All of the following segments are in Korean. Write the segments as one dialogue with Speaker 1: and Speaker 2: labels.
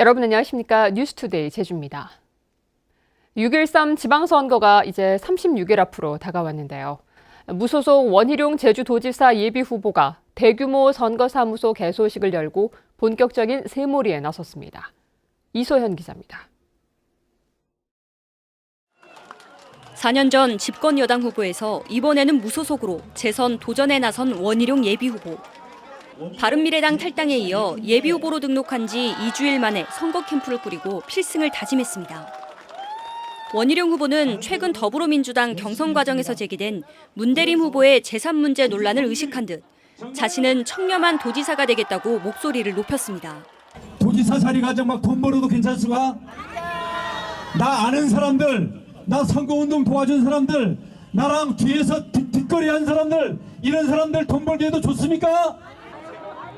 Speaker 1: 여러분 안녕하십니까? 뉴스투데이 제주입니다. 6.13 지방선거가 이제 36일 앞으로 다가왔는데요. 무소속 원희룡 제주도지사 예비후보가 대규모 선거사무소 개소식을 열고 본격적인 세몰이에 나섰습니다. 이소현 기자입니다.
Speaker 2: 4년 전 집권 여당 후보에서 이번에는 무소속으로 재선 도전에 나선 원희룡 예비후보. 바른미래당 탈당에 이어 예비 후보로 등록한 지 2주일 만에 선거 캠프를 꾸리고 필승을 다짐했습니다. 원희룡 후보는 최근 더불어민주당 경선 과정에서 제기된 문대림 후보의 재산 문제 논란을 의식한 듯 자신은 청렴한 도지사가 되겠다고 목소리를 높였습니다.
Speaker 3: 도지사 자리 가정 막돈 벌어도 괜찮수가? 나 아는 사람들, 나 선거운동 도와준 사람들, 나랑 뒤에서 뒷, 뒷거리 한 사람들, 이런 사람들 돈 벌게 해도 좋습니까?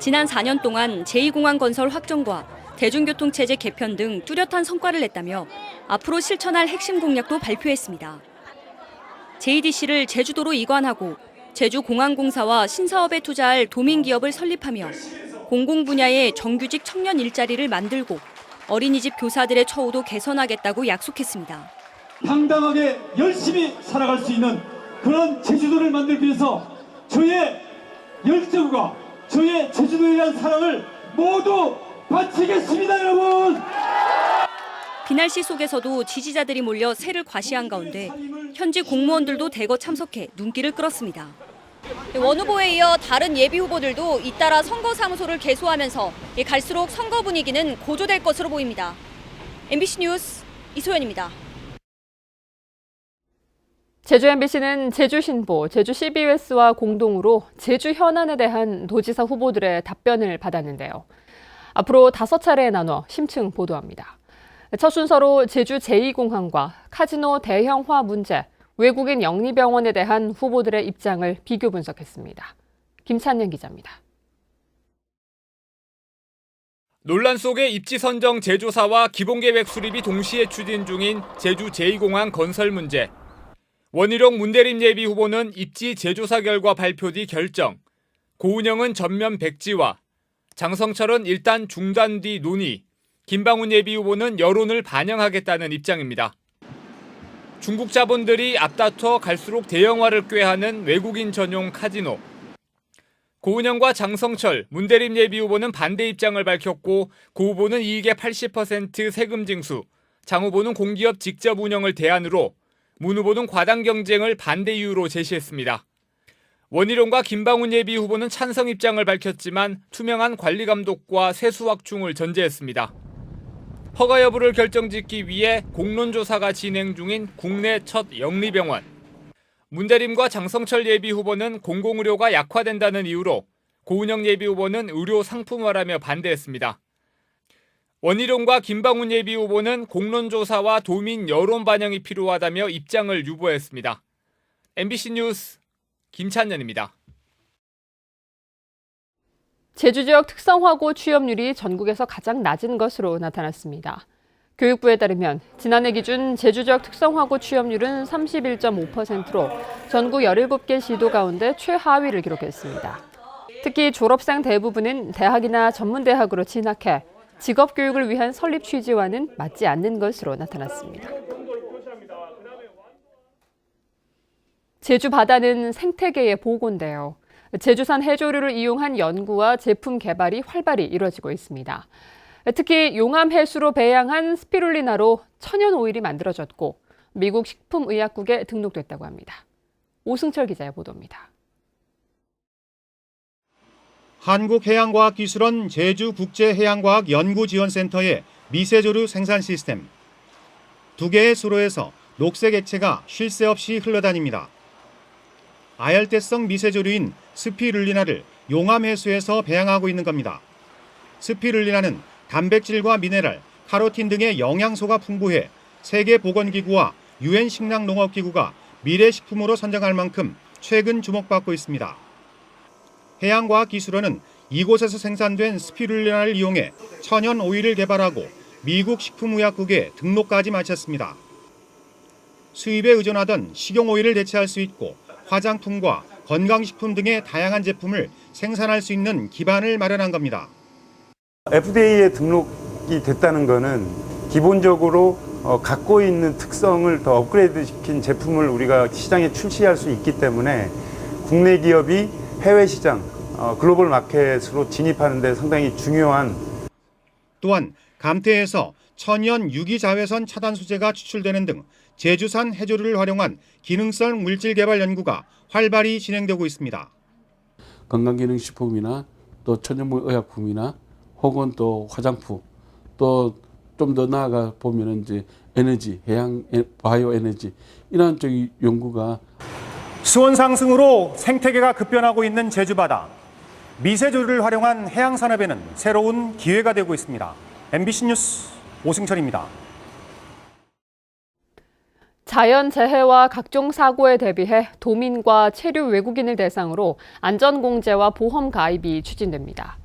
Speaker 2: 지난 4년 동안 제2공항 건설 확정과 대중교통 체제 개편 등 뚜렷한 성과를 냈다며 앞으로 실천할 핵심 공약도 발표했습니다. JDC를 제주도로 이관하고 제주공항공사와 신사업에 투자할 도민기업을 설립하며 공공 분야의 정규직 청년 일자리를 만들고 어린이집 교사들의 처우도 개선하겠다고 약속했습니다.
Speaker 3: 당당하게 열심히 살아갈 수 있는 그런 제주도를 만들기 위해서 저의 열정과 저의 제주도에 대한 사랑을 모두 바치겠습니다, 여러분!
Speaker 2: 비날씨 속에서도 지지자들이 몰려 새를 과시한 가운데 현지 공무원들도 대거 참석해 눈길을 끌었습니다. 원 후보에 이어 다른 예비 후보들도 잇따라 선거 사무소를 개소하면서 갈수록 선거 분위기는 고조될 것으로 보입니다. MBC 뉴스 이소연입니다.
Speaker 1: 제주 MBC는 제주신보, 제주 CBS와 공동으로 제주 현안에 대한 도지사 후보들의 답변을 받았는데요. 앞으로 다섯 차례에 나눠 심층 보도합니다. 첫 순서로 제주 제2공항과 카지노 대형화 문제, 외국인 영리병원에 대한 후보들의 입장을 비교 분석했습니다. 김찬현 기자입니다.
Speaker 4: 논란 속에 입지 선정 제조사와 기본계획 수립이 동시에 추진 중인 제주 제2공항 건설 문제. 원희룡 문대림 예비 후보는 입지 제조사 결과 발표 뒤 결정. 고은영은 전면 백지화. 장성철은 일단 중단 뒤 논의. 김방훈 예비 후보는 여론을 반영하겠다는 입장입니다. 중국 자본들이 앞다퉈 갈수록 대형화를 꾀하는 외국인 전용 카지노. 고은영과 장성철, 문대림 예비 후보는 반대 입장을 밝혔고 고 후보는 이익의 80% 세금 징수, 장 후보는 공기업 직접 운영을 대안으로, 문 후보는 과당 경쟁을 반대 이유로 제시했습니다. 원희룡과 김방훈 예비 후보는 찬성 입장을 밝혔지만 투명한 관리 감독과 세수 확충을 전제했습니다. 허가 여부를 결정짓기 위해 공론조사가 진행 중인 국내 첫 영리병원. 문대림과 장성철 예비 후보는 공공의료가 약화된다는 이유로 고은영 예비 후보는 의료 상품화라며 반대했습니다. 원희룡과 김방훈 예비 후보는 공론조사와 도민 여론 반영이 필요하다며 입장을 유보했습니다. MBC 뉴스 김찬현입니다.
Speaker 1: 제주 지역 특성화고 취업률이 전국에서 가장 낮은 것으로 나타났습니다. 교육부에 따르면 지난해 기준 제주 지역 특성화고 취업률은 31.5%로 전국 17개 시도 가운데 최하위를 기록했습니다. 특히 졸업생 대부분은 대학이나 전문대학으로 진학해 직업 교육을 위한 설립 취지와는 맞지 않는 것으로 나타났습니다. 제주 바다는 생태계의 보고인데요. 제주산 해조류를 이용한 연구와 제품 개발이 활발히 이뤄지고 있습니다. 특히 용암 해수로 배양한 스피룰리나로 천연 오일이 만들어졌고 미국 식품의약국에 등록됐다고 합니다. 오승철 기자의 보도입니다.
Speaker 5: 한국해양과학기술원 제주국제해양과학연구지원센터의 미세조류 생산 시스템. 두 개의 수로에서 녹색 액체가 쉴 새 없이 흘러다닙니다. 아열대성 미세조류인 스피룰리나를 용암 해수에서 배양하고 있는 겁니다. 스피룰리나는 단백질과 미네랄, 카로틴 등의 영양소가 풍부해 세계보건기구와 유엔 식량농업기구가 미래식품으로 선정할 만큼 최근 주목받고 있습니다. 해양과학기술원은 이곳에서 생산된 스피룰리나를 이용해 천연 오일을 개발하고 미국 식품의약국에 등록까지 마쳤습니다. 수입에 의존하던 식용 오일을 대체할 수 있고 화장품과 건강식품 등의 다양한 제품을 생산할 수 있는 기반을 마련한 겁니다.
Speaker 6: FDA에 등록 시작이 됐다는 거는 기본적으로 어, 갖고 있는 특성을 더 업그레이드 시킨 제품을 우리가 시장에 출시할 수 있기 때문에 국내 기업이 해외 시장, 어, 글로벌 마켓으로 진입하는 데 상당히 중요한
Speaker 5: 또한 감태에서 천연 유기자외선 차단 소재가 추출되는 등 제주산 해조류를 활용한 기능성 물질 개발 연구가 활발히 진행되고 있습니다.
Speaker 7: 건강기능식품이나 또 천연물 의약품이나 혹은 또 화장품 또 좀 더 나아가 보면은 이제 에너지 해양 에- 바이오 에너지 이런 쪽의 연구가
Speaker 5: 수온 상승으로 생태계가 급변하고 있는 제주 바다. 미세조류를 활용한 해양 산업에는 새로운 기회가 되고 있습니다. MBC 뉴스 오승철입니다.
Speaker 1: 자연재해와 각종 사고에 대비해 도민과 체류 외국인을 대상으로 안전공제와 보험 가입이 추진됩니다.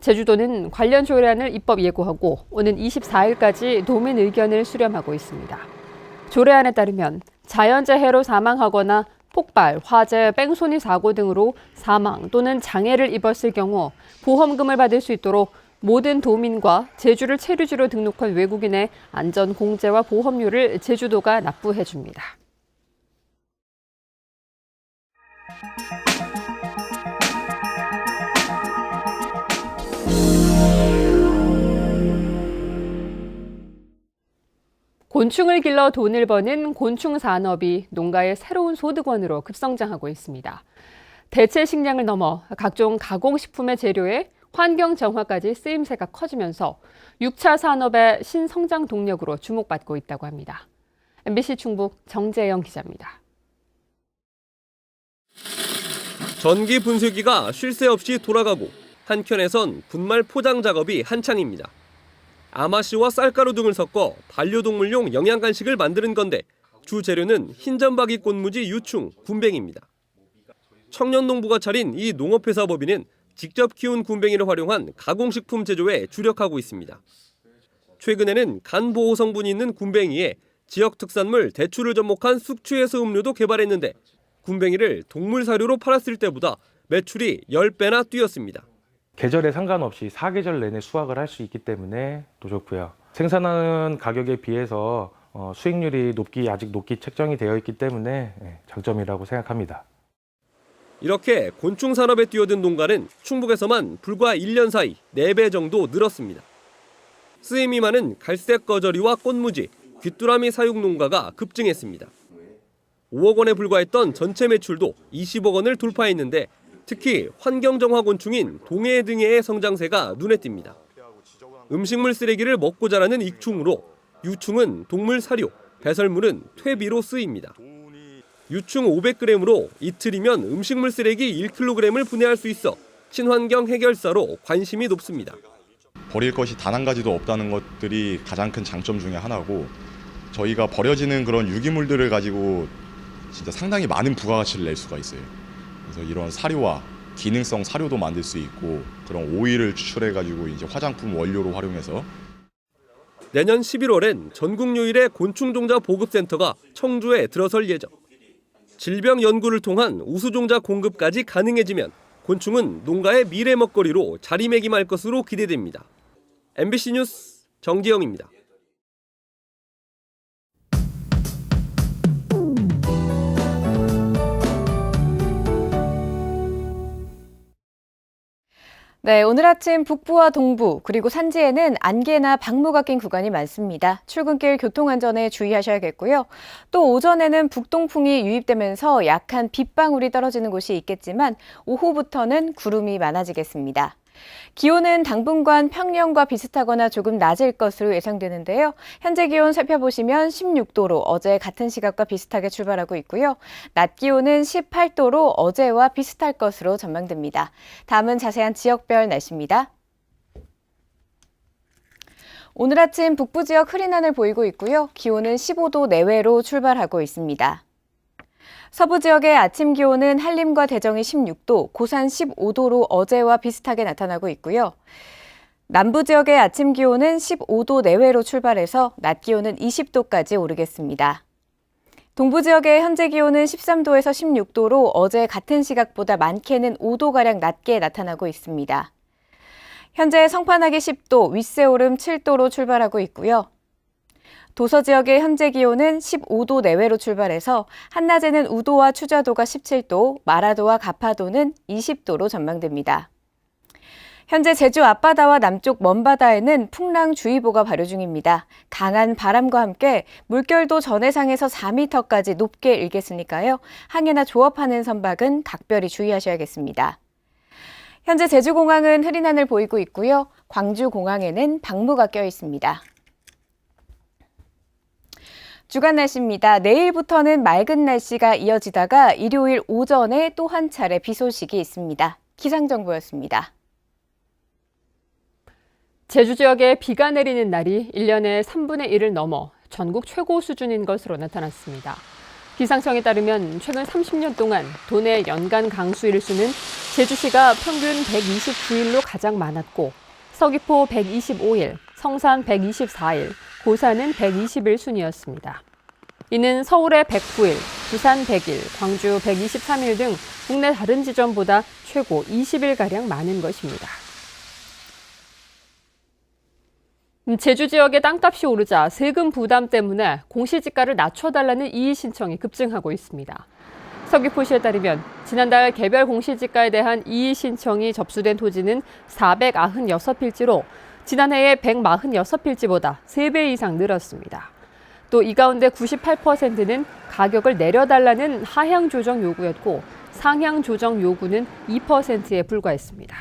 Speaker 1: 제주도는 관련 조례안을 입법 예고하고 오는 24일까지 도민 의견을 수렴하고 있습니다. 조례안에 따르면 자연재해로 사망하거나 폭발, 화재, 뺑소니 사고 등으로 사망 또는 장애를 입었을 경우 보험금을 받을 수 있도록 모든 도민과 제주를 체류지로 등록한 외국인의 안전 공제와 보험료를 제주도가 납부해 줍니다. 곤충을 길러 돈을 버는 곤충 산업이 농가의 새로운 소득원으로 급성장하고 있습니다. 대체 식량을 넘어 각종 가공식품의 재료에 환경 정화까지 쓰임새가 커지면서 6차 산업의 신성장 동력으로 주목받고 있다고 합니다. MBC 충북 정재영 기자입니다.
Speaker 8: 전기 분쇄기가 쉴 새 없이 돌아가고 한켠에선 분말 포장 작업이 한창입니다. 아마씨와 쌀가루 등을 섞어 반려동물용 영양 간식을 만드는 건데 주 재료는 흰점박이 꽃무지 유충, 군뱅입니다. 청년농부가 차린 이 농업회사 법인은 직접 키운 군뱅이를 활용한 가공식품 제조에 주력하고 있습니다. 최근에는 간 보호 성분이 있는 군뱅이에 지역 특산물 대추를 접목한 숙취해소 음료도 개발했는데 군뱅이를 동물 사료로 팔았을 때보다 매출이 10배나 뛰었습니다.
Speaker 9: 계절에 상관없이 사계절 내내 수확을 할 수 있기 때문에 또 좋고요. 생산하는 가격에 비해서 어, 수익률이 높기 아직 높게 책정이 되어 있기 때문에 예, 장점이라고 생각합니다.
Speaker 8: 이렇게 곤충 산업에 뛰어든 농가는 충북에서만 불과 1년 사이 4배 정도 늘었습니다. 쓰임이 많은 갈색 거저리와 꽃무지, 귀뚜라미 사육 농가가 급증했습니다. 5억 원에 불과했던 전체 매출도 20억 원을 돌파했는데 특히 환경정화 곤충인 동해 등해의 성장세가 눈에 띕니다. 음식물 쓰레기를 먹고 자라는 익충으로 유충은 동물 사료, 배설물은 퇴비로 쓰입니다. 유충 500g으로 이틀이면 음식물 쓰레기 1kg을 분해할 수 있어 친환경 해결사로 관심이 높습니다.
Speaker 10: 버릴 것이 단 한 가지도 없다는 것들이 가장 큰 장점 중에 하나고 저희가 버려지는 그런 유기물들을 가지고 진짜 상당히 많은 부가가치를 낼 수가 있어요. 그래서 이런 사료와 기능성 사료도 만들 수 있고 그런 오일을 추출해 가지고 이제 화장품 원료로 활용해서
Speaker 8: 내년 11월엔 전국 유일의 곤충종자 보급센터가 청주에 들어설 예정. 질병 연구를 통한 우수종자 공급까지 가능해지면 곤충은 농가의 미래 먹거리로 자리매김할 것으로 기대됩니다. MBC 뉴스 정지영입니다.
Speaker 11: 네, 오늘 아침 북부와 동부 그리고 산지에는 안개나 방무가 낀 구간이 많습니다. 출근길 교통 안전에 주의하셔야겠고요. 또 오전에는 북동풍이 유입되면서 약한 빗방울이 떨어지는 곳이 있겠지만 오후부터는 구름이 많아지겠습니다. 기온은 당분간 평년과 비슷하거나 조금 낮을 것으로 예상되는데요. 현재 기온 살펴보시면 16도로 어제 같은 시각과 비슷하게 출발하고 있고요. 낮 기온은 18도로 어제와 비슷할 것으로 전망됩니다. 다음은 자세한 지역별 날씨입니다. 오늘 아침 북부 지역 흐린 하늘 보이고 있고요. 기온은 15도 내외로 출발하고 있습니다. 서부 지역의 아침 기온은 한림과 대정이 16도, 고산 15도로 어제와 비슷하게 나타나고 있고요. 남부 지역의 아침 기온은 15도 내외로 출발해서 낮 기온은 20도까지 오르겠습니다. 동부 지역의 현재 기온은 13도에서 16도로 어제 같은 시각보다 많게는 5도가량 낮게 나타나고 있습니다. 현재 성판하기 10도, 윗세오름 7도로 출발하고 있고요. 도서 지역의 현재 기온은 15도 내외로 출발해서 한낮에는 우도와 추자도가 17도, 마라도와 가파도는 20도로 전망됩니다. 현재 제주 앞바다와 남쪽 먼바다에는 풍랑주의보가 발효 중입니다. 강한 바람과 함께 물결도 전해상에서 4m까지 높게 일겠으니까요. 항해나 조업하는 선박은 각별히 주의하셔야겠습니다. 현재 제주공항은 흐린 하늘 보이고 있고요. 광주공항에는 방무가 껴 있습니다. 주간 날씨입니다. 내일부터는 맑은 날씨가 이어지다가 일요일 오전에 또 한 차례 비 소식이 있습니다. 기상정보였습니다.
Speaker 1: 제주 지역에 비가 내리는 날이 1년에 3분의 1을 넘어 전국 최고 수준인 것으로 나타났습니다. 기상청에 따르면 최근 30년 동안 도내 연간 강수 일수는 제주시가 평균 129일로 가장 많았고 서귀포 125일, 성산 124일, 고산은 120일 순이었습니다. 이는 서울의 109일, 부산 100일, 광주 123일 등 국내 다른 지점보다 최고 20일가량 많은 것입니다. 음, 제주 지역의 땅값이 오르자 세금 부담 때문에 공시지가를 낮춰달라는 이의 신청이 급증하고 있습니다. 서귀포시에 따르면 지난달 개별 공시지가에 대한 이의 신청이 접수된 토지는 496필지로 지난해의 146필지보다 3배 이상 늘었습니다. 또 이 가운데 98%는 가격을 내려달라는 하향 조정 요구였고 상향 조정 요구는 2%에 불과했습니다.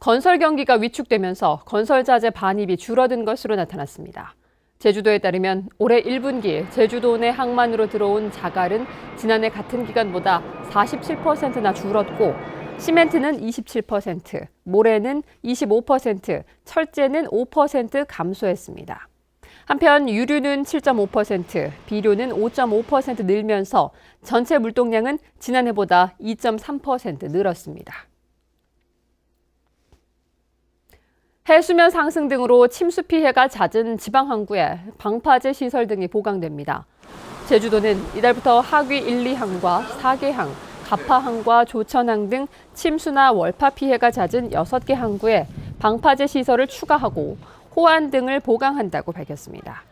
Speaker 1: 건설 경기가 위축되면서 건설 자재 반입이 줄어든 것으로 나타났습니다. 제주도에 따르면 올해 1분기 제주도 내 항만으로 들어온 자갈은 지난해 같은 기간보다 47%나 줄었고 시멘트는 27%, 모래는 25%, 철제는 5% 감소했습니다. 한편 유류는 7.5%, 비료는 5.5% 늘면서 전체 물동량은 지난해보다 2.3% 늘었습니다. 해수면 상승 등으로 침수 피해가 잦은 지방 항구에 방파제 시설 등이 보강됩니다. 제주도는 이달부터 하귀 1, 2항과 4개항, 가파항과 조천항 등 침수나 월파 피해가 잦은 6개 항구에 방파제 시설을 추가하고 호안 등을 보강한다고 밝혔습니다.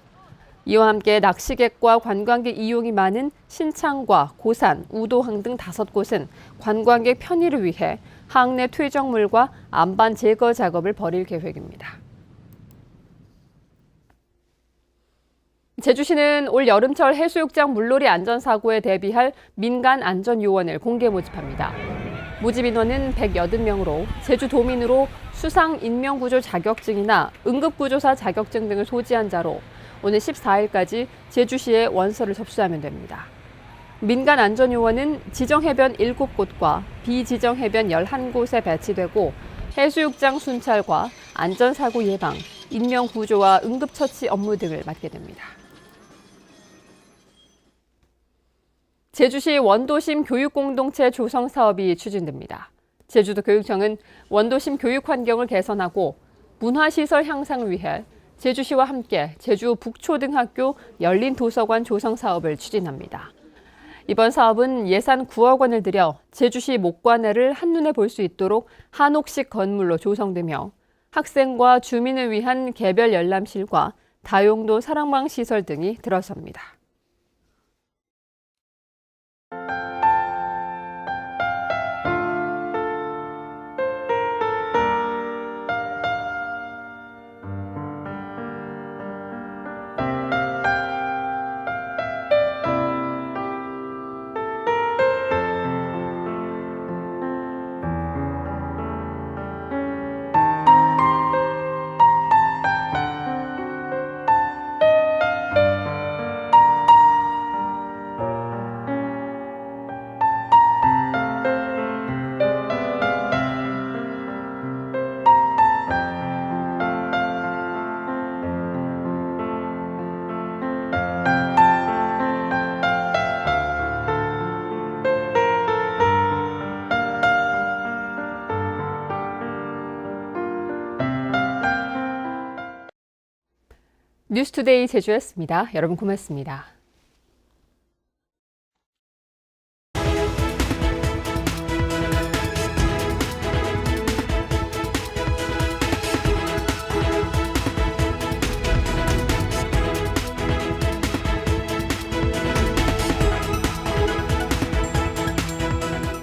Speaker 1: 이와 함께 낚시객과 관광객 이용이 많은 신창과 고산, 우도항 등 다섯 곳은 관광객 편의를 위해 항 내 퇴적물과 안반 제거 작업을 벌일 계획입니다. 제주시는 올 여름철 해수욕장 물놀이 안전사고에 대비할 민간 안전요원을 공개 모집합니다. 모집 인원은 180명으로 제주 도민으로 수상 인명구조 자격증이나 응급구조사 자격증 등을 소지한 자로 오늘 14일까지 제주시에 원서를 접수하면 됩니다. 민간 안전요원은 지정해변 7곳과 비지정해변 11곳에 배치되고 해수욕장 순찰과 안전사고 예방, 인명구조와 응급처치 업무 등을 맡게 됩니다. 제주시 원도심 교육공동체 조성 사업이 추진됩니다. 제주도 교육청은 원도심 교육 환경을 개선하고 문화시설 향상을 위해 제주시와 함께 제주 북초등학교 열린 도서관 조성 사업을 추진합니다. 이번 사업은 예산 9억 원을 들여 제주시 목관회를 한눈에 볼 수 있도록 한옥식 건물로 조성되며 학생과 주민을 위한 개별 열람실과 다용도 사랑방 시설 등이 들어섭니다. 뉴스투데이 제주였습니다. 여러분 고맙습니다.